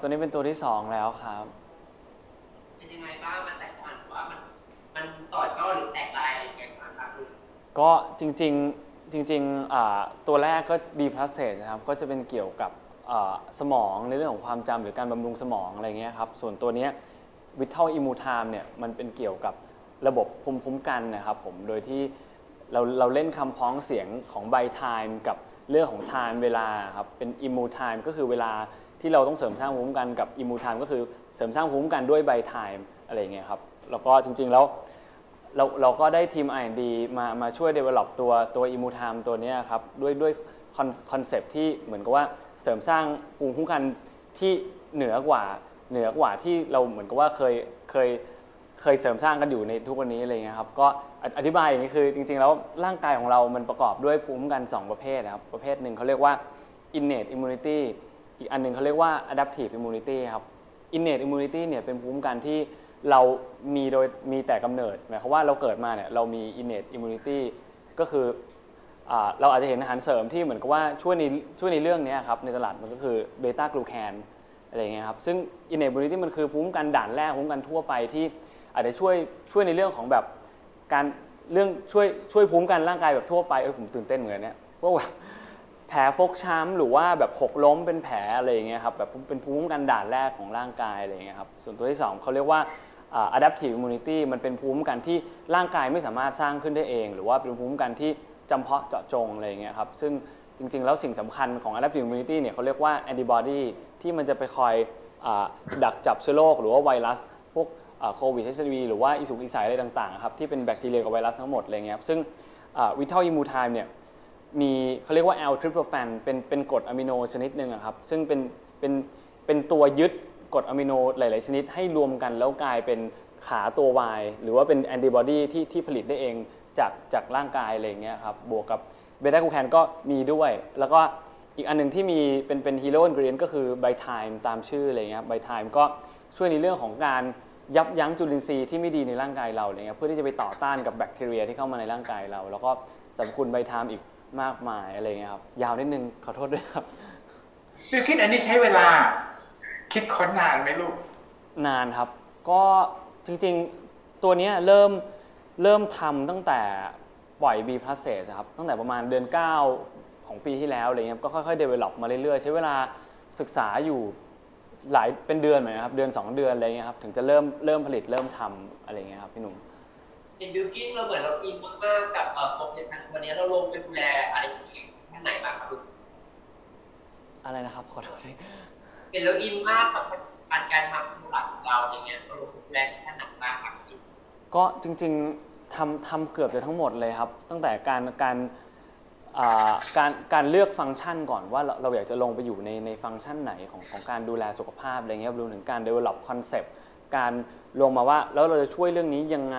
ตัวนี้เป็นตัวที่สองแล้วครับ เป็นยังไงบ้าง มันแตกต่างหรือว่ามันมันต่อยอดหรือแตกลายอะไรยังไงบ้างครับคุณก็จริงๆจริงๆอ่าตัวแรกก็ B plus s t a g e นะครับ ก็จะเป็นเกี่ยวกับอ่าสมองในเรื่องของความจำหรือการบำรุงสมองอะไรเงี้ยครับ ส่วนตัวเนี้ย Vital Immutime เนี่ยมันเป็นเกี่ยวกับระบบภูมิคุ้มกันนะครับผม โดยที่เราเราเล่นคำพ้องเสียงของ by time กับเรื่องของ time เวลาครับ เป็น immu time ก็คือเวลา ที่เราต้องเสริมสร้างภูมิคุ้มกันกับ immu time ก็คือเสริมสร้างภูมิคุ้มกันด้วย by time อะไรเงี้ยครับแล้วก็จริงๆแล้วเราเราก็ได้ทีม R&D มามาช่วย develop ตัวตัว Immutime ตัวนี้ครับด้วยด้วยคอนเซปที่เหมือนกับว่าเสริมสร้างภูมิคุ้มกันที่เหนือกว่าเหนือกว่าที่เราเหมือนกับว่าเคยเคยเคยเสริมสร้างกันอยู่ในทุกวันนี้อะไรเงี้ยครับก็ออธิบายอย่างนี้คือจริงๆแล้วร่างกายของเรามันประกอบด้วยภูมิคุ้มกัน 2 ประเภทนะครับประเภทหนึ่งเขาเรียกว่า innate immunity อีกอันหนึ่งเขาเรียกว่า adaptive immunity ครับ innate immunity เนี่ยเป็นภูมิคุ้มกันที่เรามีโดยมีแต่กำเนิดหมายความว่าเราเกิดมาเนี่ยเรามี innate immunity ก็คืออเราอาจจะเห็นอาหารเสริมที่เหมือนกับว่าช่วยในช่วยในเรื่องนี้ครับในตลาดมันก็คือเบต้ากลูแคนอะไรอย่างเงี้ยครับซึ่ง innate immunity มันคือภูมิคุ้มกันด่านแรกภูมิคุ้มกันทั่วไปที่อาจจะช่วยช่วยในเรื่องของแบบการเรื่องช่วยช่วยภูมิคุ้มกันร่างกายแบบทั่วไปเออผมตื่นเต้นเหมือนนเนี่ยพวกแบบ แผลฟกช้ำหรือว่าแบบหกล้มเป็นแผลอะไรอย่างเงี้ยครับแบบเป็นภูมิคุ้มกันด่านแรกของร่างกายอะไรอย่างเงี้ยครับส่วนตัวที่สองเขาเรียกว่า adaptive immunity มันเป็นภูมิคุ้มกันที่ร่างกายไม่สามารถสร้างขึ้นได้เอง หรือว่าเป็นภูมิคุ้มกันที่จำเพาะเจาะจงอะไรอย่างเงี้ยครับซึ่งจริงๆ แล้วสิ่งสำคัญของ adaptive immunity เนี่ยเขาเรียกว่า antibody ที่มันจะไปคอยอดักจับเชื้อโรคหรือว่าไวรัส พวกโควิด HIV หรือว่าอีสุกอีใสอะไรต่างๆครับที่เป็นแบคทีเรียกับไวรัสทั้งหมดอะไรเงี้ยซึ่งวิทัลอิมูไทม์เนี่ย มีเขาเรียกว่า L tryptophan เป็นเป็นกรดอะมิโนชนิดหนึ่งครับ ซึ่งเป็นเป็นเป็นตัวยึดกรดอะมิโนหลาย ๆ ชนิดให้รวมกันแล้วกลายเป็นขาตัว Y หรือว่าเป็นแอนติบอดีที่ที่ผลิตได้เองจากจากร่างกายอะไรเงี้ยครับ บวกกับเบต้ากูแคนก็มีด้วย แล้วก็อีกอันหนึ่งที่มีเป็นเป็นฮีโร่อินกรีนก็คือไบไทม์ตามชื่ออะไรเงี้ยไบไทม์ก็ช่วยในเรื่องของการยับยั้งจุลินทรีย์ที่ไม่ดีในร่างกายเราอะไรเงี้ยเพื่อที่จะไปต่อต้านกับแบคทีเรียที่เข้ามาในร่างกายเรา แล้วก็สรรพคุณไบไทม์อีก มากมายอะไรเงี้ยครับ ยาวนิดนึงขอโทษด้วยครับบิวคิดอันนี้ใช้เวลา คิดค้นนานไหมลูก นานครับ ก็จริงๆตัวเนี้ยเริ่มเริ่มทำตั้งแต่ปล่อย B p l u s ครับ ตั้งแต่ประมาณเดือน 9 ของปีที่แล้วอะไรเงี้ยก็ค่อยๆ develop มาเรื่อยๆ ใช้เวลาศึกษาอยู่หลายเป็นเดือนเหมือนกันครับ เดือน 2 เดือนอะไรเงี้ยครับ ถึงจะเริ่มเริ่มผลิตเริ่มทำอะไรเงี้ยครับพี่หนุ่ม เป็นบิวกิ้นเราเหมือนเราอินมากๆกับเอ่อกรมยันทันวันนี้เราลงไปดูแลอะไรอย่างเงี้ยแค่ไหนบ้างครับคุณอะไรนะครับขอโทษทีเป็นเราอินมากกับการการทำธุรกิจของเราอย่างเงี้ยเราลงไปดูแลแค่ไหนบ้างครับก็จริงๆทำทำเกือบจะทั้งหมดเลยครับ ตั้งแต่การการอ่าการการเลือกฟังก์ชันก่อนว่าเราเราอยากจะลงไปอยู่ในในฟังก์ชันไหนของของการดูแลสุขภาพอะไรเงี้ยรวมถึงการ develop concept การลงมาว่าแล้วเราจะช่วยเรื่องนี้ยังไง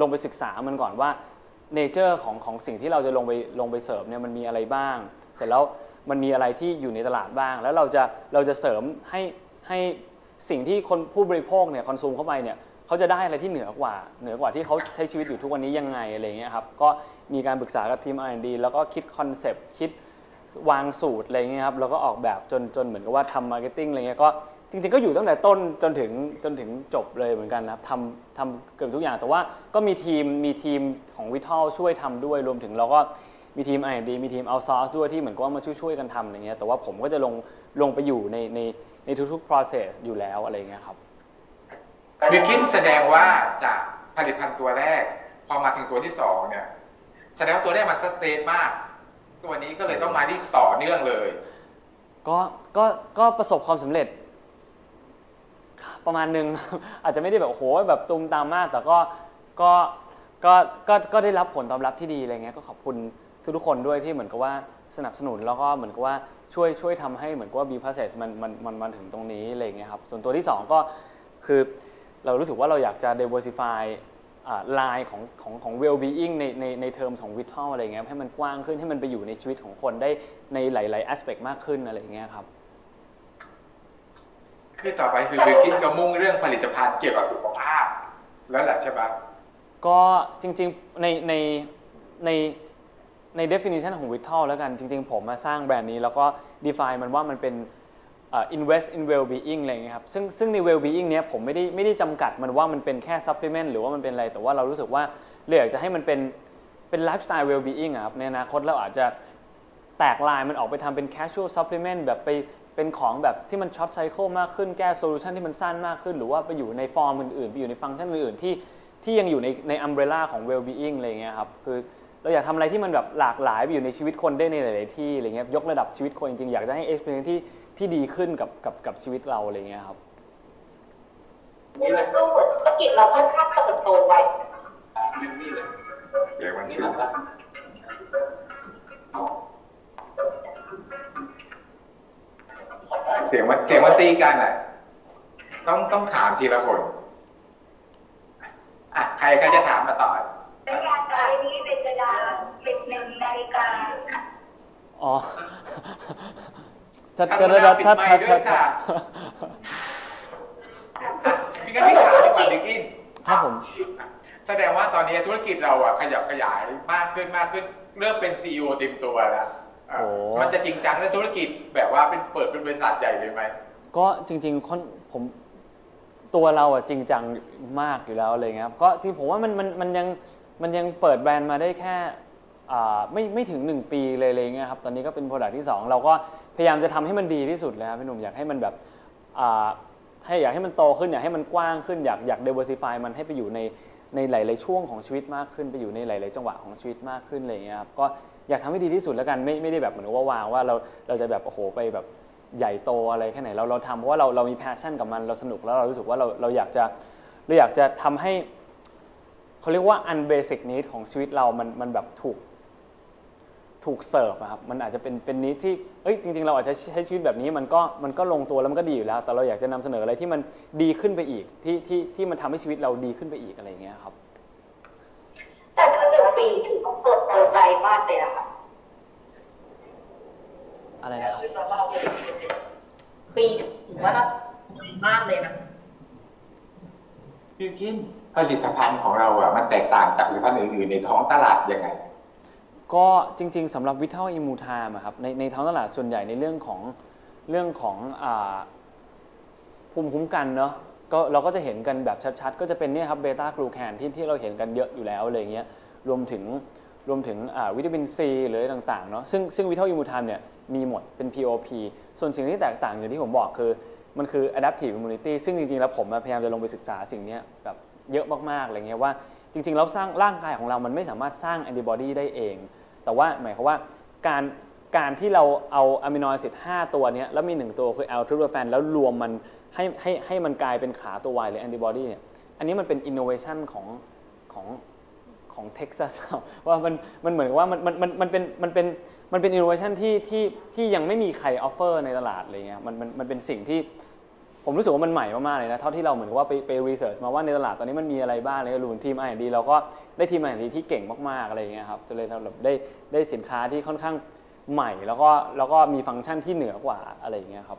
ลงไปศึกษามันก่อนว่า nature ของของสิ่งที่เราจะลงไปลงไปเสริมเนี่ยมันมีอะไรบ้าง เสร็จแล้วมันมีอะไรที่อยู่ในตลาดบ้าง แล้วเราจะเราจะเสริมให้ให้สิ่งที่คนผู้บริโภคเนี่ยคอนซูมเข้าไปเนี่ยเขาจะได้อะไรที่เหนือกว่า เหนือกว่าที่เขาใช้ชีวิตอยู่ทุกวันนี้ยังไงอะไรเงี้ยครับก็มีการปรึกษากับทีม R&D แล้วก็คิดคอนเซปต์คิดวางสูตรอะไรเงี้ยครับแล้วก็ออกแบบจนจนเหมือนกับว่าทำมาร์เก็ตติ้งอะไรเงี้ยก็ จริงๆก็อยู่ตั้งแต่ต้นจนถึงจนถึงจบเลยเหมือนกันนะครับทำทำเกือบทุกอย่าง แต่ว่าก็มีทีมมีทีมของวิทัลช่วยทำด้วยรวมถึงเราก็มีทีม R&D มีทีม outsource ด้วยที่เหมือนกับว่ามาช่วยๆกันทำอะไรเงี้ยแต่ว่าผมก็จะลงลงไปอยู่ในในในทุกๆ process อยู่แล้วอะไรเงี้ยครับ บิวคิดแสดงว่าจากผลิตภัณฑ์ตัวแรก พอมาถึงตัวที่สองเนี่ย แสดงว่าตัวแรกมันสเตนมาก ตัวนี้ก็เลยต้องมาที่ต่อเนื่องเลย ก็ก็ก็ประสบความสำเร็จ ประมาณหนึ่ง อาจจะไม่ได้แบบโอ้โหแบบตูมตามมาก แต่ก็ก็ก็ก็ก็ได้รับผลตอบรับที่ดีอะไรเงี้ยก็ขอบคุณทุกๆคนด้วยที่เหมือนกับว่าสนับสนุนแล้วก็เหมือนกับว่าช่วยช่วยทำให้เหมือนกับว่า B process มันมันมันมันถึงตรงนี้อะไรเงี้ยครับส่วนตัวที่สองก็คือเรารู้สึกว่าเราอยากจะ diversify ลายของของของ well being ในในในเทอมของ vital อะไรเงี้ยให้มันกว้างขึ้นให้มันไปอยู่ในชีวิตของคนได้ในหลาย ๆ aspect มากขึ้นอะไรเงี้ยครับ คือต่อไปคือบิวคิดก็มุ่งเรื่องผลิตภัณฑ์เกี่ยวกับสุขภาพ แล้วแหละใช่ปะก็จริงๆในในในใน definition ของ Vital แล้วกันจริง ๆ ผมมาสร้างแบรนด์นี้ แล้วก็ define มันว่ามันเป็น invest in well being อะไรเงี้ยครับซึ่งซึ่งใน well being เนี้ยผมไม่ได้ไม่ได้จำกัดมันว่ามันเป็นแค่ supplement หรือว่ามันเป็นอะไร แต่ว่าเรารู้สึกว่าเราอยากจะให้มันเป็นเป็น lifestyle well being อะครับในอนาคตเราอาจจะแตกลายมันออกไปทำเป็น casual supplement แบบไป เป็นของแบบที่มันช็อตไซเคิลมากขึ้นแก้โซลูชันที่มันสั้นมากขึ้น หรือว่าไปอยู่ในฟอร์มอื่นๆ ไปอยู่ในฟังก์ชันอื่นๆที่ที่ยังอยู่ในใน umbrella ของ well being อะไรเงี้ยครับคือเราอยากทำอะไรที่มันแบบหลากหลายไปอยู่ในชีวิตคนได้ในหลายๆที่อะไรเงี้ยยกระดับชีวิตคนจริงๆอยากจะให้ experience ที่ที่ดีขึ้นกับกับกับชีวิตเราอะไรเงี้ยครับนี่มันก็เหมือนธุรกิจเราค่อนข้างเติบโตไวเดี๋ยววันนี้ เสียงมันเสียงมันตีกันอะต้องต้องถามทีละคนอะใครใครจะถามมาต่อนาฬิกาใจนี้เป็นกระดาษสิบหนึ่งนาฬิกาค่ะอ๋อถ้ากรุถ้าณาถ้าปิดถ้าไมค์ด้วยค่ะพี่กันที่ถามดีกว่าบิ๊กอินครับผม แสดงว่าตอนนี้ธุรกิจเราอะขยับขยายมากขึ้นมากขึ้น เริ่มเป็นซีอเต็มตัวแล้วอะ โอ้ มันจะจริงจังเรื่องธุรกิจแบบว่าเป็นเปิดเป็นบริษัทใหญ่เลยไหม ก็จริงๆค่อนผมตัวเราอะจริงจังมากอยู่แล้วอะไรเงี้ยครับก็ที่ผมว่ามันมันมันยังมันยังเปิดแบรนด์มาได้แค่อ่าไม่ไม่ถึง 1 ปีเลยอะไรเงี้ยครับตอนนี้ก็เป็นโปรดักที่ 2 เราก็พยายามจะทำให้มันดีที่สุดเลยครับพี่หนุ่มอยากให้มันแบบอ่าให้อยากให้มันโตขึ้นอยากให้มันกว้างขึ้นอยากอยาก diversify มันให้ไปอยู่ในในหลาย ๆ ช่วงของชีวิตมากขึ้นไปอยู่ในหลาย ๆ จังหวะของชีวิตมากขึ้นอะไรเงี้ยครับก็ อยากทำให้ดีที่สุดแล้วกันไม่ไม่ได้แบบเหมือนว่าวางว่าเราเราจะแบบโอ้โหไปแบบใหญ่โตอะไรแค่ไหนเราเราทำเพราะว่าเราเรามี passion กับมันเราสนุกแล้วเรารู้สึกว่าเราเราอยากจะเราอยากจะทำให้เขาเรียกว่า unbasic need ของชีวิตเรามันมันแบบถูกถูกเสิร์ฟครับมันอาจจะเป็นเป็นนิดที่เอ้ยจริง ๆ เราอาจจะใช้ชีวิตแบบนี้มันก็มันก็ลงตัวแล้วมันก็ดีอยู่แล้ว แต่เราอยากจะนำเสนออะไรที่มันดีขึ้นไปอีกที่ที่ที่มันทำให้ชีวิตเราดีขึ้นไปอีกอะไรอย่างเงี้ยครับแต่ถ้าหนึ่งปีถือว่าเติบโตไวมากเลยนะคะอะไรนะครับ ปีถือว่าเราดีมากเลยนะพี่กินผลิตภัณฑ์ของเราอะมันแตกต่างจากผลิตภัณฑ์อื่นๆในท้องตลาดยังไง ก็จริง ๆสำหรับวิทัลอิมูทามครับในในท้องตลาดส่วนใหญ่ในเรื่องของเรื่องของอาภูมิคุ้มกันเนาะก็เราก็จะเห็นกันแบบชัดๆ ก็จะเป็นเนี่ยครับเบต้ากลูแคนที่ที่เราเห็นกันเยอะอยู่แล้วอะไรเงี้ยรวมถึง รวมถึงวิตามินซีหรืออะไรต่างๆเนาะซึ่งซึ่งวิทัลอิมูทามเนี่ยมีหมดเป็น POP ส่วนสิ่งที่แตกต่างอย่างที่ผมบอกคือ มันคือ adaptive immunity ซึ่งจริงๆ แล้วผมพยายามจะลงไปศึกษาสิ่งนี้แบบเยอะมากๆอะไรเงี้ยว่าจริงๆ แล้วสร้างร่างกายของเรามันไม่สามารถสร้างแอนติบอดีได้เอง แต่ว่าหมายความว่าการการที่เราเอาอะมิโนแอซิด5ตัวเนี้ยแล้วมี 1 ตัวคือแอลทริปโตแฟนแล้วรวมมันให้ให้ให้มันกลายเป็นขาตัว Y หรือแอนติบอดีเนี่ยอันนี้มันเป็นอินโนเวชันของของ ของเท็กซัสว่ามันมันเหมือนกับว่ามันมันมันมันเป็นมันเป็นมันเป็นอินโนเวชันที่ที่ที่ยังไม่มีใครออฟเฟอร์ในตลาดอะไรเงี้ยมันมันมันเป็นสิ่งที่ผมรู้สึกว่ามันใหม่มากๆเลยนะเท่าที่เราเหมือนกับว่าไปไปรีเสิร์ชมาว่าในตลาดตอนนี้มันมีอะไรบ้างเลยรวมทีมไอดีเราก็ได้ทีมไอดีที่เก่งมากๆอะไรอย่างเงี้ยครับจะเลยเราแบบได้ได้สินค้าที่ค่อนข้างใหม่แล้วก็แล้วก็มีฟังก์ชันที่เหนือกว่าอะไรอย่างเงี้ยครับ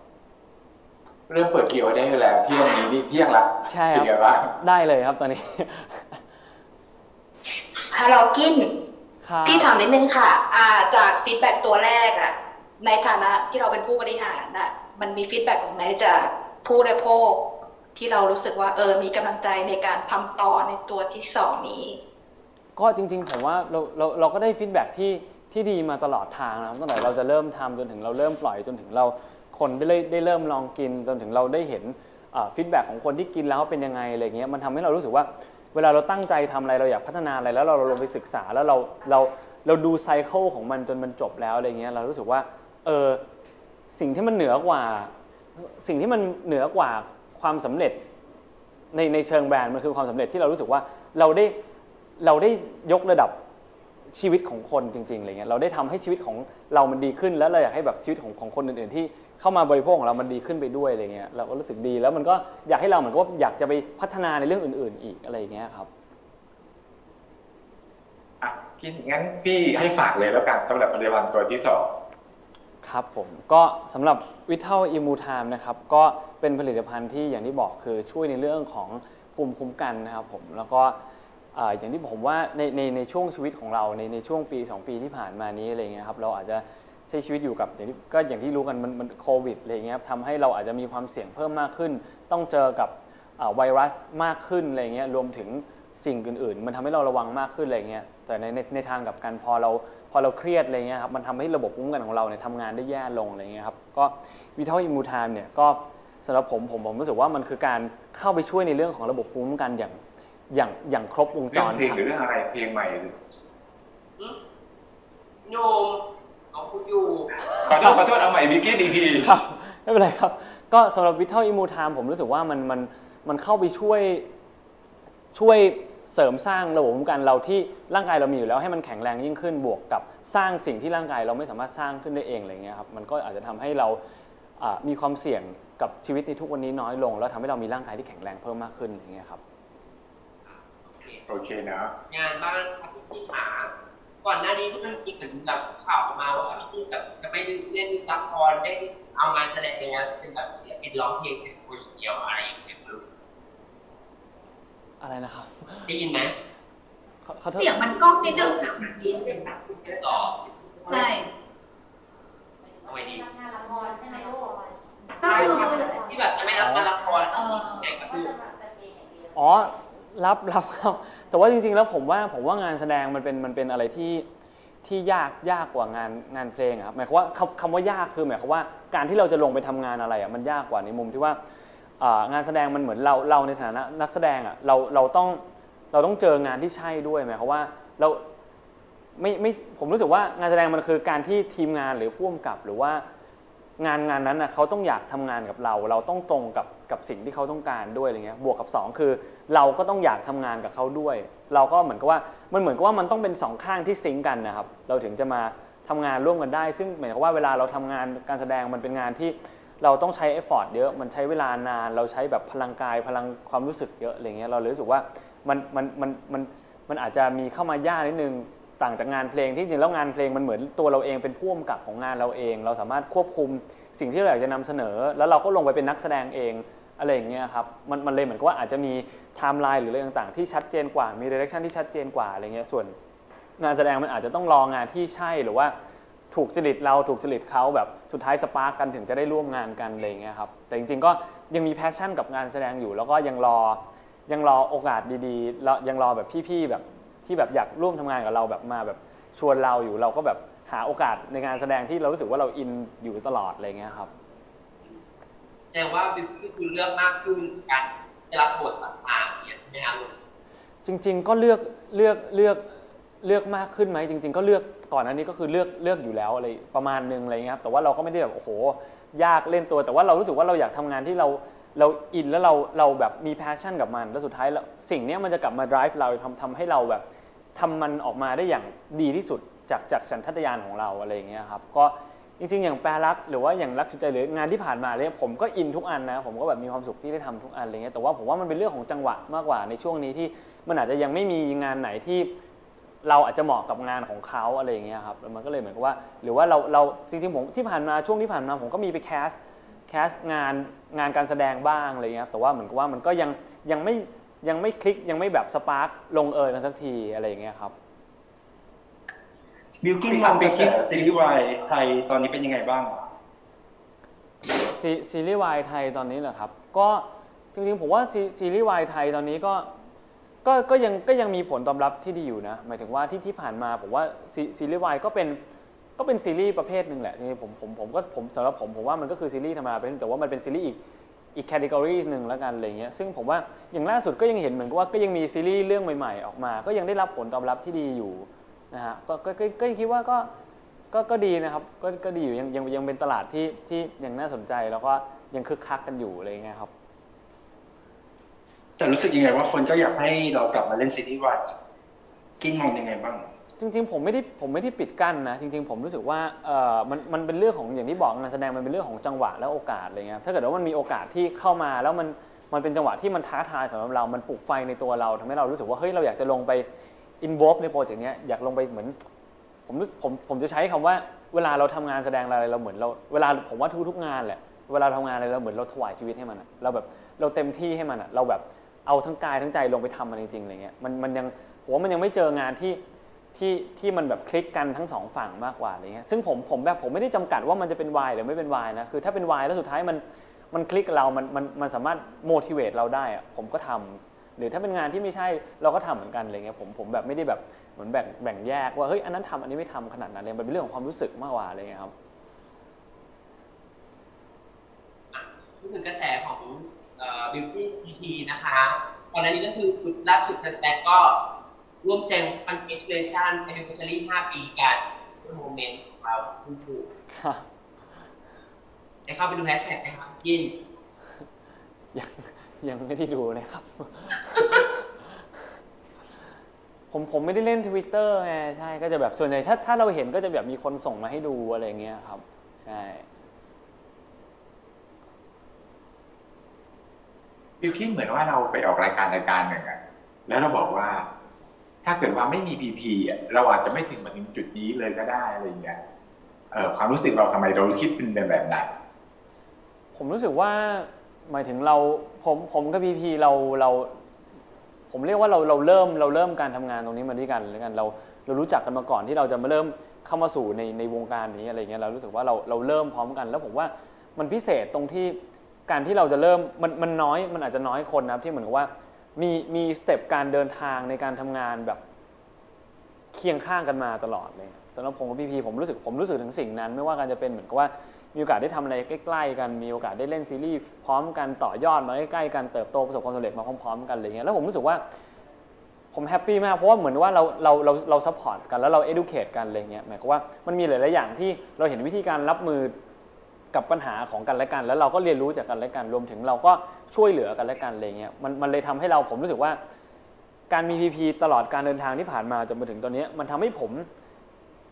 เริ่มเปิดกี่ออเดอร์แล้วเที่ยงนี้นี่เที่ยงละใช่เป็นคไงรับบ้างได้เลยครับตอนนี้ ฮัลโหลกินครับพี่ถามนิดนึงค่ะ อ่า จากฟีดแบ็ตัวแรกอะในฐานะที่เราเป็นผู้บริหารน่ะ มันมีฟีดแบ็ของไหนจากผู้บริโภคที่เรารู้สึกว่าเออ มีกำลังใจในการทำต่อในตัวที่สองนี้ ก็จริงๆ ผมว่าเราเราเราก็ได้ฟีดแบ็ที่ที่ดีมาตลอดทางนะครับตั้งแต่เราจะเริ่มทำจนถึงเราเริ่มปล่อยจนถึงเราคนได้เลยได้เริ่มลองกินจนถึงเราได้เห็นฟีดแบ็ของคนที่กินแล้วเป็นยังไงอะไรเงี้ยมันทำให้เรารู้สึกว่า เวลาเราตั้งใจทำอะไรเราอยากพัฒนาอะไรแล้วเราลงไปศึกษาแล้วเราเราเราดูไซเคิลของมันจนมันจบแล้วอะไรเงี้ยเรารู้สึกว่าเออสิ่งที่มันเหนือกว่า สิ่งที่มันเหนือกว่าความสำเร็จในในเชิงแบรนด์มันคือความสำเร็จที่เรารู้สึกว่าเราได้เราได้ยกระดับชีวิตของคนจริงๆอะไรเงี้ยเราได้ทำให้ชีวิตของเรามันดีขึ้นแล้วเราอยากให้แบบชีวิตของของคนอื่น ๆ ที่ เข้ามาบริโภคของเรามันดีขึ้นไปด้วยอะไรเงี้ยเราก็รู้สึกดีแล้วมันก็อยากให้เราเหมือนกับว่าอยากจะไปพัฒนาในเรื่องอื่น ๆ อีกอะไรอย่างเงี้ยครับอะกินงั้นพี่ให้ฝากเลยแล้วกันสำหรับผลิตภัณฑ์ตัวที่สองครับผมก็สำหรับวิทัลอิมูทามนะครับก็เป็นผลิตภัณฑ์ที่อย่างที่บอกคือช่วยในเรื่องของภูมิคุ้มกันนะครับผมแล้วก็อ่าอย่างที่ผมว่าในในในช่วงชีวิตของเราในในช่วงปี 2 ปีที่ผ่านมานี้อะไรเงี้ยครับเราอาจจะ ใช้ชีวิตอยู่กับอย่างที่ก็อย่างที่รู้กันมันมันโควิดอะไรอย่างเงี้ยครับทำให้เราอาจจะมีความเสี่ยงเพิ่มมากขึ้น ต้องเจอกับอ่าไวรัสมากขึ้นอะไรเงี้ยรวมถึงสิ่งอื่นๆ มันทำให้เราระวังมากขึ้นอะไรเงี้ยแต่ในในในทางกลับกันพอเราพอเราเครียดอะไรเงี้ยครับมันทำให้ระบบภูมิคุ้มกันของเราเนี่ยทำงานได้แย่ลงอะไรเงี้ยครับก็วิทัลอิมูทามเนี่ยก็สำหรับผมผมผมรู้สึกว่ามันคือการเข้าไปช่วยในเรื่องของระบบภูมิคุ้มกันอย่างอย่างอย่างครบวงจเรื่องรเพลงหรือเรื่องอะไรเพลงใหม่หรือโยม เอาคุณอยู่ขอโทษขอโทษเอาใหม่บิกกี้อีกทีครับไม่เป็นไรครับ ก็สำหรับวิทัลอิมูทามผมรู้สึกว่ามันมันมันเข้าไปช่วยช่วยเสริมสร้างระบบภูมิคุ้มกันเราที่ร่างกายเรามีอยู่แล้วให้มันแข็งแรงยิ่งขึ้นบวกกับสร้างสิ่งที่ร่างกายเราไม่สามารถสร้างขึ้นได้เองอะไรเงี้ยครับมันก็อาจจะทำให้เราอ่ามีความเสี่ยงกับชีวิตในทุกวันนี้น้อยลง แล้วทำให้เรามีร่างกายที่แข็งแรงเพิ่มมากขึ้นอย่างเงี้ยครับ โอเคนะ งานบ้านครับพี่ขา ก่อนหน้านี้ที่มันมีเหมือนแบบข่าวออกมาว่าพี่แบบจะไม่เล่นละครได้เอางานแสดงไปแล้วเป็นแบบศิลปินร้องเพลงเป็นคนเดียวอะไรอย่างเงี้ยไม่รู้อะไรนะครับได้ยินไหมขอขอโทษเสียงมันก้องนิดนึงค่ะเมื่อกี้ต่อใช่เอาไว้ดีก็คือที่แบบจะไม่รับงานละครเออแต่ก็คืออ๋อรับรับครับ แต่ว่าจริงๆ แล้วผมว่าผมว่างานแสดงมันเป็นมันเป็นอะไรที่ที่ยากยากกว่างานงานเพลงอะครับหมายความว่าคำคำว่ายากคือหมายความว่าการที่เราจะลงไปทำงานอะไรอะมันยากกว่าในมุมที่ว่าอ่างานแสดงมันเหมือนเราเราในฐานะนักแสดงอะเราเราต้องเราต้องเจองานที่ใช่ด้วยหมายความว่าเราไม่ไม่ผมรู้สึกว่างานแสดงมันคือการที่ทีมงานหรือผู้กำกับหรือว่างานงานนั้นนะเขาต้องอยากทำงานกับเรา เราต้องตรงกับกับสิ่งที่เขาต้องการด้วยอะไรเงี้ยบวกกับสองคือ เราก็ต้องอยากทำงานกับเขาด้วย เราก็เหมือนกับว่ามันเหมือนกับว่ามันต้องเป็นสองข้างที่ซิงกันนะครับ เราถึงจะมาทำงานร่วมกันได้ ซึ่งหมายความว่าเวลาเราทำงานการแสดงมันเป็นงานที่เราต้องใช้เอฟฟอร์ตเยอะ มันใช้เวลานาน เราใช้แบบพลังกายพลังความรู้สึกเยอะอะไรเงี้ย เราเลยรู้สึกว่ามันมันมันมันมันอาจจะมีเข้ามายากนิดนึง ต่างจากงานเพลงที่จริงแล้วงานเพลงมันเหมือนตัวเราเองเป็นผู้กำกับของงานเราเอง เราสามารถควบคุมสิ่งที่เราอยากจะนำเสนอ แล้วเราก็ลงไปเป็นนักแสดงเองอะไรอย่างเงี้ยครับ มันมันเลยเหมือนกับว่าอาจจะมี ไทม์ไลน์หรืออะไรต่างๆ ที่ชัดเจนกว่า มีดิเรกชันที่ชัดเจนกว่าอะไรเงี้ยส่วนงานแสดงมันอาจจะต้องรองานที่ใช่หรือว่าถูกจริตเราถูกจริตเขาแบบสุดท้ายสปาร์กกันถึงจะได้ร่วมงานกันอะไรเงี้ยครับแต่จริงๆก็ยังมีแพชชั่นกับงานแสดงอยู่ แล้วก็ยังรอยังรอโอกาสดีๆแล้วยังรอแบบพี่ๆแบบที่แบบอยากร่วมทำงานกับเราแบบมาแบบชวนเราอยู่เราก็แบบหาโอกาสในงานแสดงที่เรารู้สึกว่าเราอินอยู่ตลอดอะไรเงี้ยครับแสดงว่าคือเลือกมากขึ้นกา รจะรับบทต่างๆเนี่ยนะครับจริง ๆ ก็เลือกเลือกเลือกเลือกมากขึ้นไหมจริง ๆ ก็เลือกก่อนอันนี้ก็คือเลือกเลือกอยู่แล้วอะไรประมาณนึงอะไรเงี้ยครับแต่ว่าเราก็ไม่ได้แบบโอ้โห ยากเล่นตัว แต่ว่าเรารู้สึกว่าเราอยากทำงานที่เราเราอินแล้วเราเราแบบมีแพชชั่นกับมัน แล้วสุดท้ายสิ่งนี้มันจะกลับมา drive เราทำทำให้เราแบบทำมันออกมาได้อย่างดีที่สุดจากจากสัญชาตญาณของเราอะไรอย่างเงี้ยครับก็ จริงๆ อย่างแปรรักหรือว่าอย่างรักสุดใจหรืองานที่ผ่านมาเนี่ยผมก็อินทุกอันนะผมก็แบบมีความสุขที่ได้ทำทุกอันอะไรเงี้ยแต่ว่าผมว่ามันเป็นเรื่องของจังหวะมากกว่าในช่วงนี้ที่มันอาจจะยังไม่มีงานไหนที่เราอาจจะเหมาะกับงานของเขาอะไรอย่างเงี้ยครับมันก็เลยเหมือนกับว่า หรือว่าเราเราจริงๆผมที่ผ่านมาช่วงที่ผ่านมาผมก็มีไปแคสแคสงานงานการแสดงบ้างอะไรเงี้ยแต่ว่าเหมือนกับว่ามันก็ยังยังไม่ยังไม่คลิกยังไม่แบบสปาร์กลงเอยกันสักทีอะไรอย่างเงี้ยครับ บิวกิ้นมองกระแสซีรีส์วายไทยตอนนี้เป็นยังไงบ้างซีซีรีส์วายไทยตอนนี้เหรอครับ ก็จริงๆผมว่าซีซีรีส์วายไทยตอนนี้ก็ก็ก็ยังก็ยังมีผลตอบรับที่ดีอยู่นะ หมายถึงว่าที่ที่ผ่านมาผมว่าซีซีรีส์วายก็เป็นก็เป็นซีรีส์ประเภทหนึ่งแหละนี่ผมผมผมก็ผมสำหรับผมผมว่ามันก็คือซีรีส์ธรรมดาเป็นแต่ว่ามันเป็นซีรีส์อีกอีกแคตตากรีหนึ่งแล้วกันอะไรเงี้ยซึ่งผมว่าอย่างล่าสุดก็ยังเห็นเหมือนกับว่าก็ยังมีซีรีส์เรื่องใหม่ ๆ ออกมา ก็ยังได้รับผลตอบรับที่ดีอยู่ นะฮะก็ก็ก็ก็คิดว่าก็ก็ก็ดีนะครับก็ก็ดีอยู่ยังยังยังเป็นตลาดที่ที่ยังน่าสนใจแล้วก็ยังคึกคักกันอยู่อะไรอย่างเงี้ยครับแต่รู้สึกยังไงว่าคนก็อยากให้เรากลับมาเล่นซีรีส์วายกิ้งมองยังไงบ้าง จริง ๆ ผมไม่ได้ผมไม่ได้ปิดกั้นนะจริง ๆ ผมรู้สึกว่าเออมันมันเป็นเรื่องของอย่างที่บอกงานแสดงมันเป็นเรื่องของจังหวะและโอกาสอะไรเงี้ยถ้าเกิดว่ามันมีโอกาสที่เข้ามาแล้วมันมันเป็นจังหวะที่มันท้าทายสำหรับเรา มันปลุกไฟในตัวเราทำให้เรารู้สึกว่าเฮ้ยเราอยากจะลงไป อินวอ e ในโปรเจกต์เนี้ยอยากลงไปเหมือน ผมรู้ผมผมจะใช้คำว่าเวลาเราทำงานแสดงอะไรเราเหมือนเราเวลาผมว่าทุกทุกๆงานแหละเวลาทำงานอะไรเราเหมือนเราถวายชีวิตให้มันอะเราแบบเราเต็มที่ให้มันอะเราแบบเอาทั้งกายทั้งใจลงไปทำมันจริงๆอะไรเงี้ยมันมันยังผมว่ามันยังไม่เจองานที่ที่ที่มันแบบคลิกกันทั้งสองฝั่งมากกว่าอะไรเงี้ยซึ่งผมผมแบบผมไม่ได้จำกัดว่ามันจะเป็น Y หรือไม่เป็น Y นะคือถ้าเป็น Y แล้วสุดท้ายมันมันคลิกกับเรามันมันมันสามารถ motivate เราได้อะผมก็ทำ หรือถ้าเป็นงานที่ไม่ใช่เราก็ทำเหมือนกันอะไรเงี้ยผมผมแบบไม่ได้แบบเหมือนแบ่งแบ่งแยกว่าเฮ้ยอันนั้นทำอันนี้ไม่ทำขนาดนั้นเลยมันเป็นเรื่องของความรู้สึกมากกว่าอะไรเงี้ยครับอะพูดถึงกระแสของบิวตี้พีพีนะคะตอนนี้ก็คือจุดล่าสุดแตกก็ร่วมเซ็นคอนเทนต์เลชั่นเป็นเซอรี่5ปีกันด้วยโมเมนต์ของเราคู่ได้เข้าไปดูแฮชแท็กนะครับกินยัง ยังไม่ได้ดูเลยครับ ผมผมไม่ได้เล่นทวิตเตอร์ไงใช่ก็จะแบบส่วนใหญ่ถ้าถ้าเราเห็นก็จะแบบมีคนส่งมาให้ดูอะไรเงี้ยครับ ใช่บิวคิดเหมือนว่าเราไปออกรายการรายการหนึ่งอะแล้วเราบอกว่า ถ้าเกิดว่าไม่มีพีพีอะเราอาจจะไม่ถึงมาถึงจุดนี้เลยก็ได้อะไรอย่างเงี้ยเออความรู้สึกเราทำไมเราคิดเป็นแบบนั้นผมรู้สึกว่า หมายถึงเราผมผมกับพีพีเราเรา ผมเรียกว่าเราเราเริ่มเราเริ่มการทำงานตรงนี้มาด้วยกันแล้วกันเราเรารู้จักกันมาก่อนที่เราจะมาเริ่มเข้ามาสู่ในในวงการนี้อะไรเงี้ยเรารู้สึกว่าเราเราเริ่มพร้อมกัน แล้วผมว่ามันพิเศษตรงที่การที่เราจะเริ่มมันมันน้อยมันอาจจะน้อยคนนะครับที่เหมือนกับว่ามีมีสเต็ปการเดินทางในการทำงานแบบเคียงข้างกันมาตลอดเลยสำหรับผมกับพี่พีผมรู้สึกผมรู้สึกถึงสิ่งนั้น ไม่ว่าการจะเป็นเหมือนกับว่า มีโอกาสได้ทำอะไรใกล้ ๆ กัน มีโอกาสได้เล่นซีรีส์พร้อมกันต่อยอดมาใกล้ๆกันเติบโตประสบความสำเร็จมาพร้อมๆกันอะไรเงี้ยแล้วผมรู้สึกว่าผมแฮปปี้มากเพราะว่าเหมือนว่าเราเราเราเราซัพพอร์ตกันแล้วเราเอดูเคทกันอะไรเงี้ยหมายความว่ามันมีหลายๆอย่างที่เราเห็นวิธีการรับมือกับปัญหาของกันและกัน แล้วเราก็เรียนรู้จากกันและกันรวมถึงเราก็ช่วยเหลือกันและกันอะไรเงี้ยมันมันเลยทำให้เราผมรู้สึกว่า การมี PP ตลอดการเดินทางที่ผ่านมาจนมาถึงตอนนี้มันทำให้ผม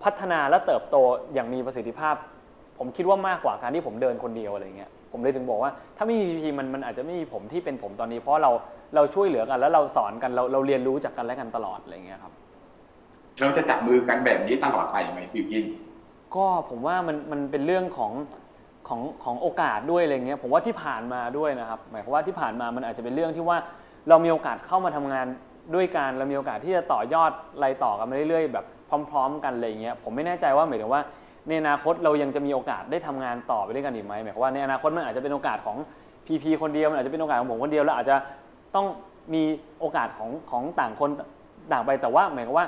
พัฒนาและเติบโตอย่างมีประสิทธิภาพ ผมคิดว่ามากกว่าการที่ผมเดินคนเดียวอะไรเงี้ยผมเลยถึงบอกว่า ถ้าไม่มี PP มันมันอาจจะไม่มีผมที่เป็นผมตอนนี้ เพราะเราเราช่วยเหลือกัน แล้วเราสอนกันเราเราเรียนรู้จากกันและกันตลอดอะไรเงี้ยครับเราจะจับมือกันแบบนี้ตลอดไปไหมบิวกิน ก็ผมว่ามันมันเป็นเรื่องของของของโอกาสด้วยอะไรเงี้ยผมว่าที่ผ่านมาด้วยนะครับ หมายความว่าที่ผ่านมามันอาจจะเป็นเรื่องที่ว่าเรามีโอกาสเข้ามาทำงานด้วยกันเรามีโอกาสที่จะต่อยอดอะไรต่อกันมาเรื่อยๆแบบพร้อม ๆ กันอะไรเงี้ยผมไม่แน่ใจว่าหมายถึงว่า ในอนาคตเรายังจะมีโอกาสได้ทำงานต่อไปด้วยกันอีกไหมหมายความว่าในอนาคตมันอาจจะเป็นโอกาสของพีพีคนเดียวมันอาจจะเป็นโอกาสของผมคนเดียวแล้วอาจจะต้องมีโอกาสของของต่างคนต่างไปแต่ว่าหมายความว่า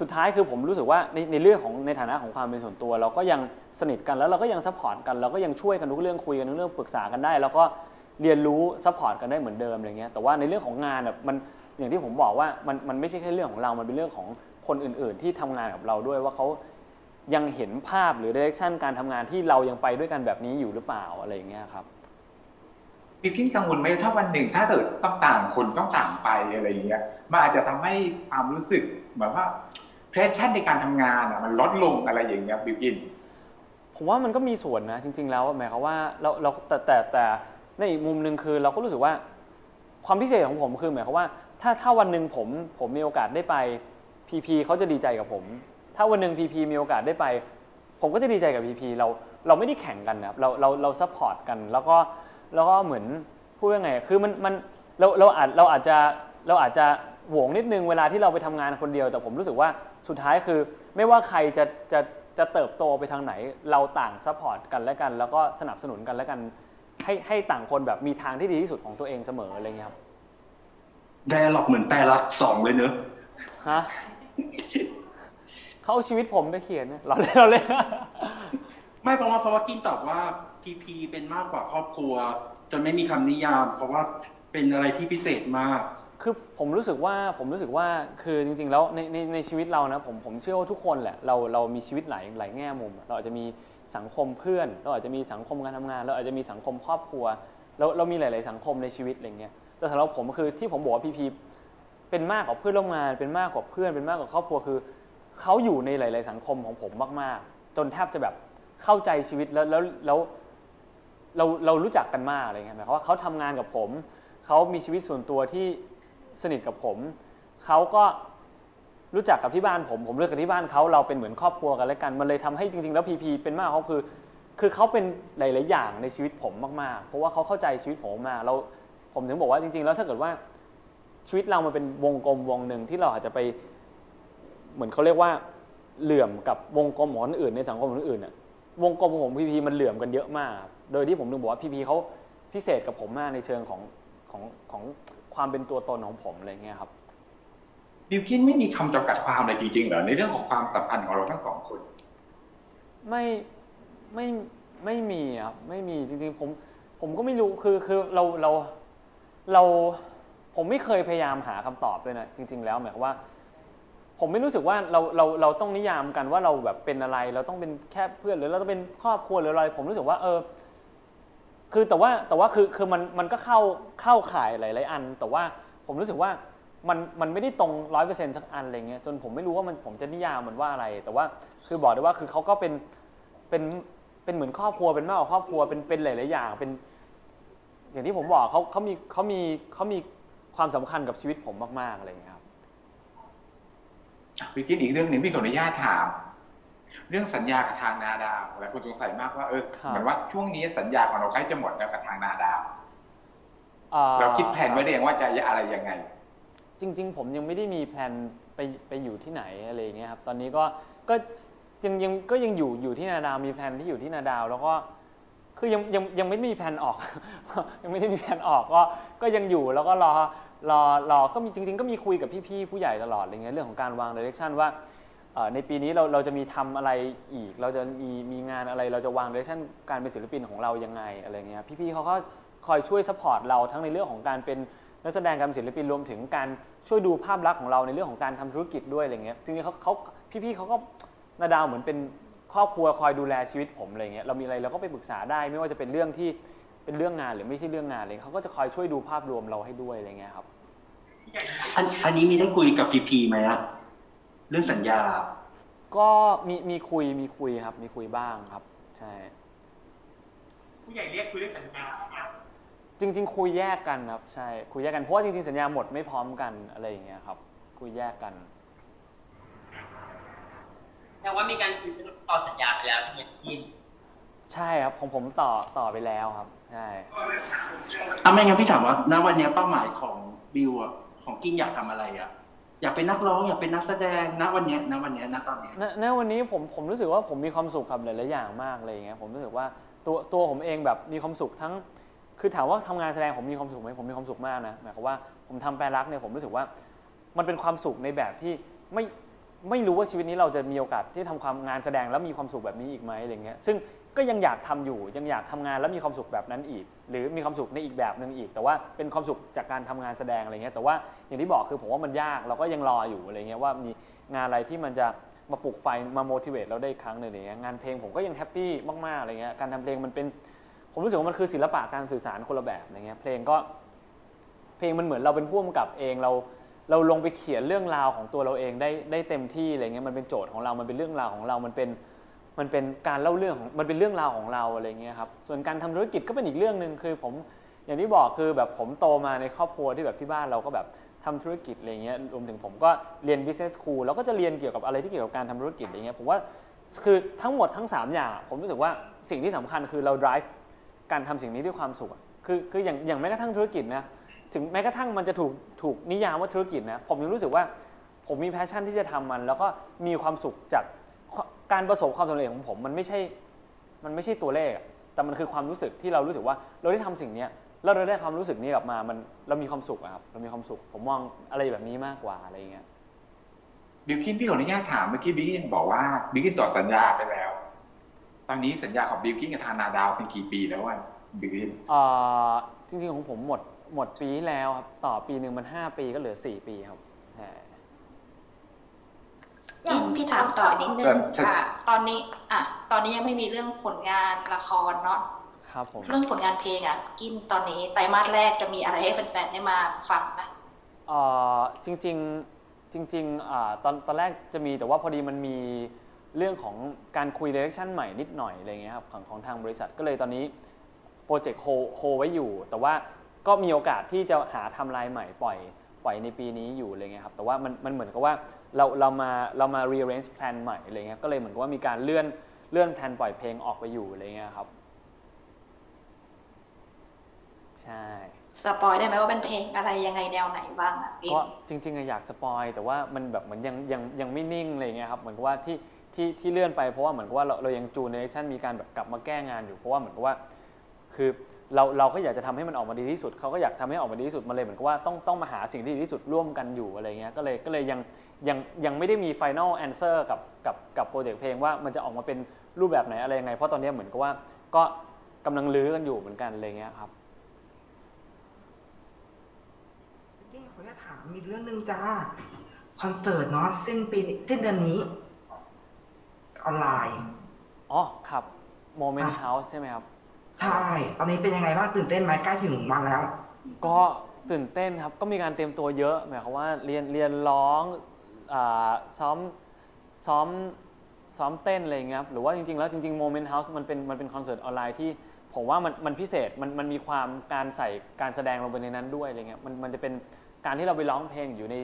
สุดท้ายคือผมรู้สึกว่าในในเรื่องของในฐานะของความเป็นส่วนตัว เราก็ยังสนิทกันแล้วเราก็ยังซัพพอร์ตกันเราก็ยังช่วยกันทุกเรื่องคุยกันทุกเรื่องปรึกษากันได้ แล้วก็เรียนรู้ซัพพอร์ตกันได้เหมือนเดิมอะไรเงี้ยแต่ว่าในเรื่องของงานแบบมันอย่างที่ผมบอกว่ามันมันไม่ใช่แค่เรื่องของเรา มันเป็นเรื่องของคนอื่น ๆ ที่ทำงานกับเราด้วยว่าเขา ยังเห็นภาพหรือเดเรคชันการทำงานที่เรายังไปด้วยกันแบบนี้อยู่หรือเปล่าอะไรอย่างเงี้ยครับบิวกินกังวลไหมถ้าวันหนึ่งถ้าเกิดต้องต่างคนต้องต่างไปอะไรอย่างเงี้ยมันอาจจะทำให้ความรู้สึกเหมือนว่าเพรสชั่นในการทำงานอะมันลดลงอะไรอย่างเงี้ยบิวกิน ผมว่ามันก็มีส่วนนะจริง ๆ แล้วหมายความว่าเราเราแต่แต่แต่ในอีกมุมหนึ่งคือเราก็รู้สึกว่าความพิเศษของผมคือหมายความว่า ถ้าถ้าวันหนึ่งผมผมมีโอกาสได้ไปพีพีเขาจะดีใจกับผมถ้าวันหนึ่งพีพีมีโอกาสได้ไป ผมก็จะดีใจกับพีพีเราเราไม่ได้แข่งกันนะครับเราเราเราซัพพอร์ตกัน แล้วก็แล้วก็เหมือนพูดว่าไง คือมันมันเราเราอาจเราอาจจะเราอาจจะหวงนิดนึงเวลาที่เราไปทำงานคนเดียว แต่ผมรู้สึกว่าสุดท้ายคือ ไม่ว่าใครจะจะจะเติบโตไปทางไหน เราต่างซัพพอร์ตกันและกัน แล้วก็สนับสนุนกันและกัน ให้ให้ต่างคนแบบมีทางที่ดีที่สุดของตัวเองเสมออะไรเงี้ยครับไดอะล็อกเหมือนแต่ละสองเลยเนอะฮะ เขาเอาชีวิตผมไปเขียนนะเราเล่นเราเล่น ไม่เพราะว่าเพราะว่ากินตอบว่าพีพีเป็นมากกว่าครอบครัว จนไม่มีคำนิยาม เพราะว่าเป็นอะไรที่พิเศษมาก คือผมรู้สึกว่าผมรู้สึกว่าคือจริงๆ แล้วในในในชีวิตเรานะผมผมเชื่อว่าทุกคนแหละเราเรามีชีวิตหลายหลายแง่มุม เราอาจจะมีสังคมเพื่อน เราอาจจะมีสังคมการทำงาน เราอาจจะมีสังคมครอบครัวเราเรามีหลาย ๆ สังคมในชีวิตอะไรเงี้ยแต่สำหรับผมคือที่ผมบอกว่าพีพีเป็นมากกว่าเพื่อนร่วมงาน เป็นมากกว่าเพื่อนเป็นมากกว่าครอบครัวคือ เขาอยู่ในหลาย ๆ สังคมของผมมาก ๆ จนแทบจะแบบเข้าใจชีวิตแล้วแล้วแล้วเราเรารู้จักกันมากอะไรเงี้ยหมายความว่าเขาทำงานกับผม เขามีชีวิตส่วนตัวที่สนิทกับผม เขาก็รู้จักกับที่บ้านผม ผมเลือกกับที่บ้านเขาเราเป็นเหมือนครอบครัวกันแล้วกัน มันเลยทำให้จริง ๆ แล้วพีพีเป็นมากเขาคือ คือเขาเป็นหลาย ๆ อย่างในชีวิตผมมาก ๆ เพราะว่าเขาเข้าใจชีวิตผมมากเราผมถึงบอกว่าจริง ๆ แล้วถ้าเกิดว่าชีวิตเรามันเป็นวงกลมวงหนึ่งที่เราอาจจะไป เหมือนเขาเรียกว่าเหลื่อมกับวงกลมของคนอื่นในสังคมคนอื่นน่ะวงกลมของผมพีพีมันเหลื่อมกันเยอะมากครับโดยที่ผมถึงบอกว่าพีพีเขาพิเศษกับผมมากในเชิงของของของความเป็นตัวตนของผมอะไรเงี้ยครับ บิวกินไม่มีคำจำกัดความอะไรจริงๆเหรอในเรื่องของความสัมพันธ์ของเราทั้งสองคน ไม่ไม่ไม่มีครับไม่มีจริงๆผมผมก็ไม่รู้คือคือเราเราเราผมไม่เคยพยายามหาคำตอบเลยนะจริง ๆ แล้วหมายความว่า ผมไม่รู้สึกว่าเราเราเราต้องนิยามกันว่าเราแบบเป็นอะไร เราต้องเป็นแค่เพื่อนหรือเราต้องเป็นครอบครัวหรืออะไร ผมรู้สึกว่าเออ คือแต่ว่าแต่ว่าคือคือมันมันก็เข้าเข้าข่ายหลายๆอัน แต่ว่าผมรู้สึกว่ามันมันไม่ได้ตรงร้อยเปอร์เซ็นต์สักอันอะไรเงี้ยจนผมไม่รู้ว่ามันผมจะนิยามมันว่าอะไร แต่ว่าคือบอกได้ว่าคือเขาก็เป็นเป็นเป็นเหมือนครอบครัวเป็นมากกว่าครอบครัวเป็นเป็นหลายๆอย่างเป็น อย่างที่ผมบอกเขาเขามีเขามีเขามีความสำคัญกับชีวิตผมมากๆอะไรเงี้ย ครับบิวกินอีกเรื่องหนึ่งพี่ขออนุญาตถาม เรื่องสัญญากับทางนาดาวหลายคนสงสัยมากว่าเออครับเหมือนว่าช่วงนี้สัญญาของเราใกล้จะหมดแล้วกับทางนาดาวอ่อเราคิดแผนไว้หรือยังว่าจะอะไรยังไง จริง ๆ ผมยังไม่ได้มีแผนไปไปอยู่ที่ไหนอะไรอย่างเงี้ยครับ ตอนนี้ก็ก็ยังยังก็ยังอยู่อยู่ที่นาดาวมีแผนที่อยู่ที่นาดาว แล้วก็คือยังยังยังไม่มีแผนออก ยังไม่ได้มีแผนออกก็ก็ยังอยู่แล้วก็รอ รอรอก็มีจริง ๆ ก็มีคุยกับพี่ๆผู้ใหญ่ตลอดอะไรเงี้ยเรื่องของการวาง direction ว่าเอ่อในปีนี้เราเราจะมีทำอะไรอีก เราจะมีมีงานอะไรเราจะวาง direction การเป็นศิลปินของเรายังไงอะไรเงี้ยพี่ๆเขาก็คอยช่วย support เราทั้งในเรื่องของการเป็นนักแสดงการเป็นศิลปินรวมถึงการช่วยดูภาพลักษณ์ของเราในเรื่องของการทำธุรกิจด้วยอะไรเงี้ยจริงๆเขาเขาพี่ๆเขาก็นาดาวเหมือนเป็นครอบครัวคอยดูแลชีวิตผมอะไรเงี้ยเรามีอะไรเราก็ไปปรึกษาได้ ไม่ว่าจะเป็นเรื่องที่เป็นเรื่องงานหรือไม่ใช่เรื่องงานเลยเขาก็จะคอยช่วยดูภาพรวมเราให้ด้วยอะไรเงี้ยครับ อันอันนี้มีได้คุยกับพีพีไหมอะเรื่องสัญญา ก็มีมีคุยมีคุยครับ มีคุยบ้างครับ ใช่ ผู้ใหญ่เรียกคุยเรื่องสัญญาจริง ๆ คุยแยกกันครับ ใช่ คุยแยกกันเพราะว่าจริงๆสัญญาหมดไม่พร้อมกันอะไรอย่างเงี้ยครับ คุยแยกกันแต่ว่ามีการคุยเรื่องต่อสัญญาไปแล้วใช่ไหมพี่ใช่ครับของผมต่อต่อไปแล้วครับ ใช่อะไม่งั้นพี่ถามว่าณวันเนี้ยเป้าหมายของบิวอะ ของกิ้งอยากทำอะไรอะอยากเป็นนักร้องอยากเป็นนักแสดงณวันนี้ณวันนี้ณตอนนี้ณวันนี้ผมผมรู้สึกว่าผมมีความสุขกับหลายๆอย่างมากเลยอย่างเงี้ยผมรู้สึกว่าตัวตัวผมเองแบบมีความสุขทั้ง คือถามว่าทำงานแสดงผมมีความสุขไหมผมมีความสุขมากนะหมายความว่าผมทำแปลรักเนี่ยผมรู้สึกว่ามันเป็นความสุขในแบบที่ไม่ไม่รู้ว่าชีวิตนี้เราจะมีโอกาสที่ทำความงานแสดงแล้วมีความสุขแบบนี้อีกไหมอะไรเงี้ยซึ่ง ก็ยังอยากทำอยู่ยังอยากทำงานแล้วมีความสุขแบบนั้นอีก หรือมีความสุขในอีกแบบหนึ่งอีก แต่ว่าเป็นความสุขจากการทำงานแสดงอะไรเงี้ยแต่ว่าอย่างที่บอกคือผมว่ามันยากเราก็ยังรออยู่อะไรเงี้ยว่ามีงานอะไรที่มันจะมาปลุกไฟมา motivate เราได้อีกครั้งหนึ่งอะไรเงี้ยงานเพลงผมก็ยังแฮปปี้มากๆอะไรเงี้ยการทำเพลงมันเป็น ผมรู้สึกว่ามันคือศิลปะการสื่อสารคนละแบบอะไรเงี้ยเพลงก็ เพลงมันเหมือนเราเป็นผู้กำกับเองเราเราลงไปเขียนเรื่องราวของตัวเราเองได้ได้เต็มที่อะไรเงี้ยมันเป็นโจทย์ของเรา มันเป็นเรื่องราวของเรา มันเป็น มันเป็นการเล่าเรื่องของมันเป็นเรื่องราวของเราอะไรเงี้ยครับส่วนการทำธุรกิจก็เป็นอีกเรื่องหนึ่งคือผมอย่างที่บอกคือแบบผมโตมาในครอบครัวที่แบบที่บ้านเราก็แบบทำธุรกิจอะไรเงี้ยรวมถึงผมก็เรียน business school แล้วก็จะเรียนเกี่ยวกับอะไรที่เกี่ยวกับการทำธุรกิจอะไรเงี้ยผมว่าคือทั้งหมดทั้งสามอย่าง ผมรู้สึกว่าสิ่งที่สำคัญคือเรา drive การทำสิ่งนี้ด้วยความสุขคือคืออย่างอย่างแม้กระทั่งธุรกิจนะถึงแม้กระทั่งมันจะถูกถูกนิยามว่าธุรกิจนะผมยังรู้สึกว่าผมมีแพชชั่นที่จะทำมัน แล้วก็มีความสุขจาก การประสบความสำเร็จของผมมันไม่ใช่ มันไม่ใช่ตัวเลขอะแต่มันคือความรู้สึกที่เรารู้สึกว่าเราได้ทำสิ่งเนี้ยแล้วเราได้ความรู้สึกนี้กลับมา มันเรามีความสุขอะครับ เรามีความสุข ผมมองอะไรแบบนี้มากกว่าอะไรอย่างเงี้ย บิวกินพี่ขออนุญาตถามเมื่อกี้บิวกินบอกว่าบิวกินต่อสัญญาไปแล้ว ตอนนี้สัญญาของบิวกินกับทางนาดาวเป็นกี่ปีแล้วอะบิวกินเอ่อจริงๆของผมหมดหมดปีที่แล้วครับ ต่อปีหนึ่งมันห้าปีก็เหลือสี่ปีครับใช่ พี่พี่ถามต่อนิดนึเชิงญเชิญอะตอนนี้ อะ ตอนนี้ยังไม่มีเรื่องผลงานละครเนาะครับผมเรื่องผลงานเพลงอะ กินตอนนี้ไตรมาสแรกจะมีอะไรให้แฟนๆได้มาฟังไหมเอ่อจริง ๆ จริงๆอ่าตอนตอนแรกจะมีแต่ว่าพอดีมันมีเรื่องของการคุยเดเรคชั่นใหม่นิดหน่อยอะไรเงี้ยครับของของทางบริษัทก็เลยตอนนี้โปรเจกต์โฮโฮไว้อยู่ แต่ว่าก็มีโอกาสที่จะหาไทำลายใหม่ปล่อยปล่อยในปีนี้อยู่อะไรเงี้ยครับแต่ว่ามันมันเหมือนกับว่า เราเรามาเรามา rearrange plan ใหม่อะไรเงี้ยก็เลยเหมือนกับว่ามีการเลื่อนเลื่อนแพลนปล่อยเพลงออกไปอยู่อะไรเงี้ยครับ ใช่สปอยได้ไหมว่าเป็นเพลงอะไรยังไงแนวไหนบ้างอะกินก็จริงๆอะอยากสปอยแต่ว่ามันแบบเหมือนยังยังยังไม่นิ่งอะไรเงี้ยครับเหมือนกับว่าที่ที่ที่เลื่อนไปเพราะว่าเหมือนกับว่าเราเรายังจูนในเรชั่นมีการแบบกลับมาแก้งานอยู่เพราะว่าเหมือนกับว่า คือเราเราก็อยากจะทำให้มันออกมาดีที่สุดเขาก็อยากทำให้ออกมาดีที่สุดมาเลยเหมือนกับว่าต้องต้องมาหาสิ่งที่ดีที่สุดร่วมกันอยู่อะไรเงี้ยก็เลยก็เลยยังยังยังไม่ได้มี final answer กับกับกับโปรเจกต์เพลงว่ามันจะออกมาเป็นรูปแบบไหนอะไรยังไง เพราะตอนนี้เหมือนกับว่าก็กำลังลื้อกันอยู่เหมือนกันอะไรเงี้ยครับกิ้งเขาจะถามมีเรื่องหนึ่งจ้าคอนเสิร์ตเนาะสิ้นปีนี้สิ้นเดือนนี้ออนไลน์อ๋อครับ Moment อะ House ใช่ไหมครับ ใช่ ตอนนี้เป็นยังไงบ้างตื่นเต้นไหมใกล้ถึงวันแล้ว ก็ตื่นเต้นครับ ก็มีการเตรียมตัวเยอะ หมายความว่าเรียนเรียนร้องอาซ้อมซ้อมซ้อมเต้นอะไรอย่างเงี้ยครับหรือว่าจริงๆ แล้วจริงๆ Moment House มันเป็นมันเป็นคอนเสิร์ตออนไลน์ที่ผมว่ามันมันพิเศษมันมันมีความการใส่การแสดงลงไปในนั้นด้วยอะไรเงี้ยมันมันจะเป็นการที่เราไปร้องเพลงอยู่ใน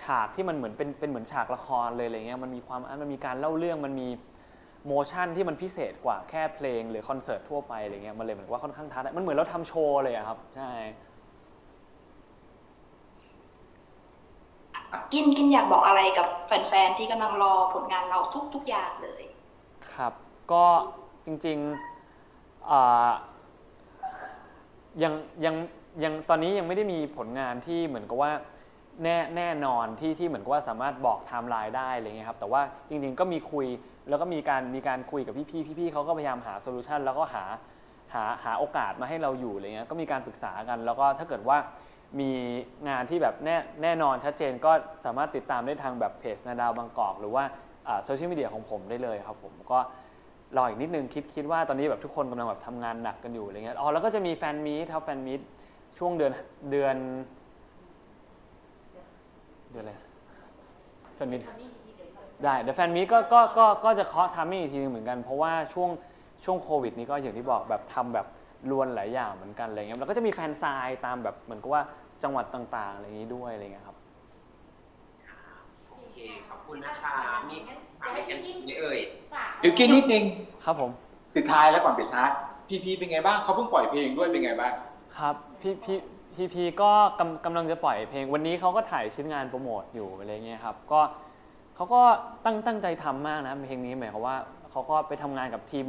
ฉากที่มันเหมือนเป็นเป็นเหมือนฉากละครเลยอะไรเงี้ยมันมีความมันมีการเล่าเรื่องมันมี โมชั่นที่มันพิเศษกว่าแค่เพลงหรือคอนเสิร์ตทั่วไปอะไรเงี้ยมันเลยเหมือนว่าค่อนข้างท้าทายมันเหมือนเราทำโชว์เลยอะครับ ใช่ กินกินอยากบอกอะไรกับแฟนๆที่กำลังรอผลงานเราทุก ๆ อย่างเลย ครับ ก็จริงๆอ่ายังยังยังตอนนี้ยังไม่ได้มีผลงานที่เหมือนกับว่าแน่แน่นอนที่ที่เหมือนกับว่าสามารถบอกไทม์ไลน์ได้อะไรเงี้ยครับ แต่ว่าจริง ๆ ก็มีคุย แล้วก็มีการมีการคุยกับพี่ๆพี่ๆเขาก็พยายามหาโซลูชันแล้วก็หาหาหาโอกาสมาให้เราอยู่อะไรเงี้ยก็มีการปรึกษากัน แล้วก็ถ้าเกิดว่ามีงานที่แบบแน่แน่นอนชัดเจนก็สามารถติดตามได้ทางแบบเพจนาดาวบางกอกหรือว่าโซเชียลมีเดียของผมได้เลยครับผมก็รออีกนิดนึงคิดคิดว่าตอนนี้แบบทุกคนกำลังแบบทำงานหนักกันอยู่อะไรเงี้ยอ๋อแล้วก็จะมีแฟนมีตครับแฟนมีตช่วงเดือนเดือน เดือนอะไรแฟนมีต ได้เดี๋ยวแฟนมีตก็ก็ก็ก็จะเคาะทามมิ่งอีกทีนึงเหมือนกัน เพราะว่าช่วงช่วงโควิดนี้ก็อย่างที่บอกแบบทำแบบรวนหลายอย่างเหมือนกันอะไรเงี้ยแล้วก็จะมีแฟนซายตามแบบเหมือนกับว่าจังหวัดต่างๆอะไรอย่างนี้ด้วยอะไรเงี้ยครับโอเคขอบคุณนะคะมีถามอะไรกันอีกไหมเอ่ยเดี๋ยวกินนิดนึงครับผมปิดท้ายแล้วก่อนปิดท้ายพีพีเป็นไงบ้างเขาเพิ่งปล่อยเพลงด้วยเป็นไงบ้างครับพี่พี่พี่พีก็กำกำลังจะปล่อยเพลงวันนี้เขาก็ถ่ายชิ้นงานโปรโมทอยู่อะไรเงี้ยครับก็ เขาก็ตั้งตั้งใจทำมากนะเพลงนี้หมายความว่าเขาก็ไปทำงานกับทีม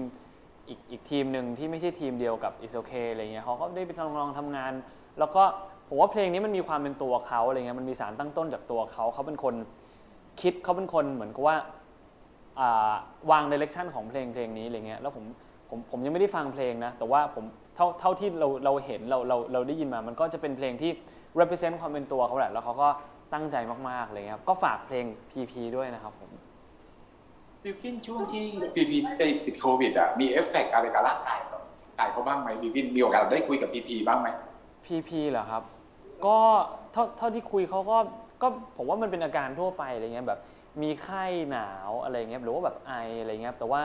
อีกอีกทีมหนึ่งที่ไม่ใช่ทีมเดียวกับ Is Okay อะไรเงี้ยเขาก็ได้ไปลองลองทำงาน แล้วก็ผมว่าเพลงนี้มันมีความเป็นตัวเขาอะไรเงี้ยมันมีสารตั้งต้นจากตัวเขาเขาเป็นคนคิดเขาเป็นคนเหมือนกับว่าวางเดเรกชันของเพลงเพลงนี้อะไรเงี้ยแล้วผมผมผมยังไม่ได้ฟังเพลงนะ แต่ว่าผมเท่าเท่าที่เราเราเห็นเราเราเราได้ยินมา มันก็จะเป็นเพลงที่ represent ความเป็นตัวเขาแหละแล้วเขาก็ ตั้งใจมากๆเลยครับ ก็ฝากเพลง PP ด้วยนะครับผมบิวกินช่วงที่พีพีติดโควิดอะมีเอฟเฟกต์อะไรกับร่างกายเขากายเขาบ้างไหมบิวกินมีโอกาสได้คุยกับพีพีบ้างไหม PP เหรอครับ ก็เท่าเท่าที่คุยเขาก็ก็ผมว่ามันเป็นอาการทั่วไปอะไรเงี้ยแบบมีไข้หนาวอะไรเงี้ยหรือว่าแบบไออะไรเงี้ยแต่ว่า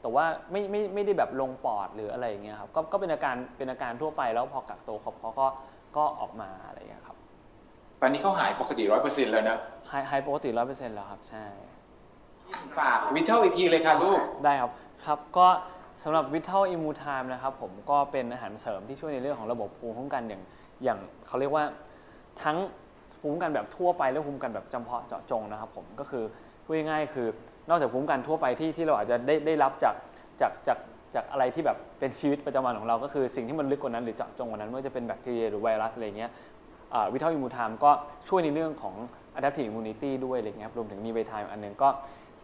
แต่ว่าไม่ไม่ไม่ได้แบบลงปอดหรืออะไรอย่างเงี้ยครับก็ก็เป็นอาการเป็นอาการทั่วไปแล้วพอกักตัวเขาเขาก็ก็ออกมาอะไรเงี้ยครับ ตอนนี้เขาหายปกติร้อยเปอร์เซ็นต์แล้วนะไฮไฮปกติร้อยเปอร์เซ็นต์แล้วครับ ใช่ ฝากวิทเทิลอีกทีเลยค่ะลูก ได้ครับ ครับ ก็สำหรับ Vital i m m u t i m e นะครับผมก็เป็นอาหารเสริมที่ช่วยในเรื่องของระบบภูมิคุ้มกันอย่างอย่างเขาเรียกว่าทั้งภูมิคุ้มกันแบบทั่วไปและภูมิคุ้มกันแบบจำเพาะเจาะจงนะครับผมก็คือพูดง่ายๆคือนอกจากภูมิคุ้มกันทั่วไปที่ที่เราอาจจะได้ได้รับจากจากจากจากอะไรที่แบบเป็นชีวิตประจำวันของเราก็คือสิ่งที่มันลึกกว่านั้นหรือเจาะจงกว่านั้นไม่ว่าจะเป็นแบคทีเรียหรือไวรัสอะไรเงี้ย วิทัลอิมูทามก็ช่วยในเรื่องของ adaptive immunity ด้วยอะไรเงี้ยครับรวมถึงมีไวทามอันหนึงก็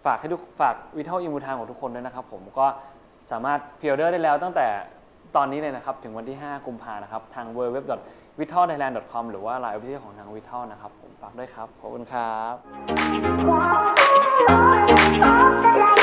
ฝากให้ทุกฝากวิทัลอิมูทามของทุกคนด้วยนะครับผมก็สามารถพิออเดอร์ได้แล้วตั้งแต่ตอนนี้เลยนะครับ ถึงวันที่ 5 กุมภานะครับ ทาง w w w v i t a l t h a i l a n d c o m หรือว่า Line Official ของทาง Vital นะครับผมฝากด้วยครับ ขอบคุณครับ